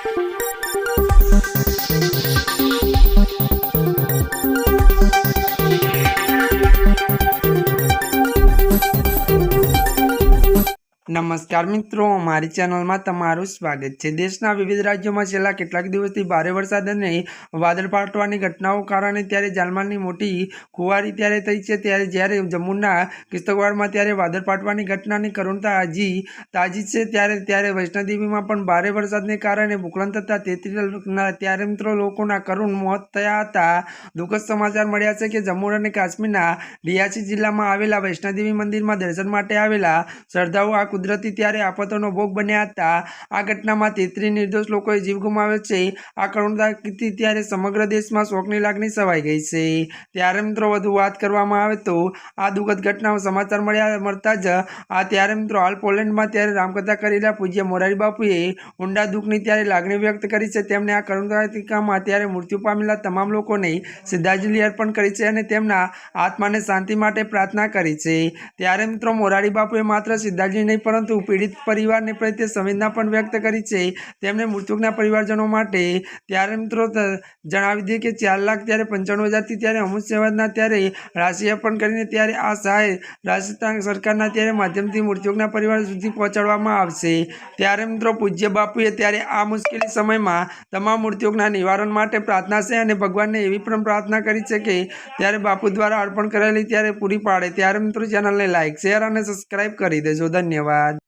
Thank you. નમસ્કાર મિત્રો, મારી ચેનલમાં તમારું સ્વાગત છે. દેશના વિવિધ રાજ્યોમાં છેલ્લા કેટલાક દિવસથી ભારે વરસાદ અને વાદળ ફાટવાની ઘટનાઓ કારણે ત્યારે જાનમાલની મોટી ખુવારી ત્યારે થઈ છે. ત્યારે જ્યારે જમ્મુના કિસ્તવાડમાં ત્યારે વાદળ ફાટવાની ઘટનાની કરુણતા હજી તાજી છે, ત્યારે ત્યારે વૈષ્ણોદેવીમાં પણ ભારે વરસાદને કારણે ભૂકંપ થતાં તેત્રીસ ત્યારે મિત્રો લોકોના કરુણ મોત થયા હતા. દુઃખદ સમાચાર મળ્યા છે કે જમ્મુ અને કાશ્મીરના રિયાસી જિલ્લામાં આવેલા વૈષ્ણોદેવી મંદિરમાં દર્શન માટે આવેલા શ્રદ્ધાળુઓ આ કુદરતી ત્યારે આફતોનો ભોગ બન્યા હતા. આ ઘટનામાં તેત્રીસ નિર્દોષ લોકોએ જીવ ગુમાવ્યો છે. આ કરુણતાથી ત્યારે સમગ્ર દેશમાં શોકની લાગણી સવાઈ ગઈ છે. ત્યારે મિત્રો, વધુ વાત કરવામાં આવે તો આ દુઃખદ ઘટનામાં સમાચાર મળ્યા મળતા જ આ ત્યારે મિત્રો, હાલ પોલેન્ડમાં ત્યારે રામકથા કરેલા પૂજ્ય મોરારી બાપુએ ઊંડા દુઃખની ત્યારે લાગણી વ્યક્ત કરી છે. તેમણે આ કરુણાતિકામાં ત્યારે મૃત્યુ પામેલા તમામ લોકોને શ્રદ્ધાંજલિ અર્પણ કરી છે અને તેમના આત્માને શાંતિ માટે પ્રાર્થના કરી છે. ત્યારે મિત્રો, મોરારી બાપુએ માત્ર શ્રદ્ધાંજલિ નહીં પરંતુ પીડિત પરિવારને પ્રત્યે સંવેદના પણ વ્યક્ત કરી છે. તેમણે મૃતકના પરિવારજનો માટે ત્યારે મિત્રો જણાવી દઈએ કે ચાર લાખ ત્યારે પંચાણું હજારથી ત્યારે અમુક સેવાના ત્યારે રાશિ અર્પણ કરીને ત્યારે આ સહાય રાજસ્થાન સરકારના ત્યારે માધ્યમથી મૃતકના પરિવાર સુધી પહોંચાડવામાં આવશે. ત્યારે મિત્રો પૂજ્ય બાપુએ ત્યારે આ મુશ્કેલી સમયમાં તમામ મૃત્યુના નિવારણ માટે પ્રાર્થના છે અને ભગવાનને એવી પણ પ્રાર્થના કરી છે કે ત્યારે બાપુ દ્વારા અર્પણ કરેલી ત્યારે પૂરી પાડે. ત્યારે મિત્રો ચેનલને લાઇક શેર અને સબસ્ક્રાઇબ કરી દેજો. ધન્યવાદ. God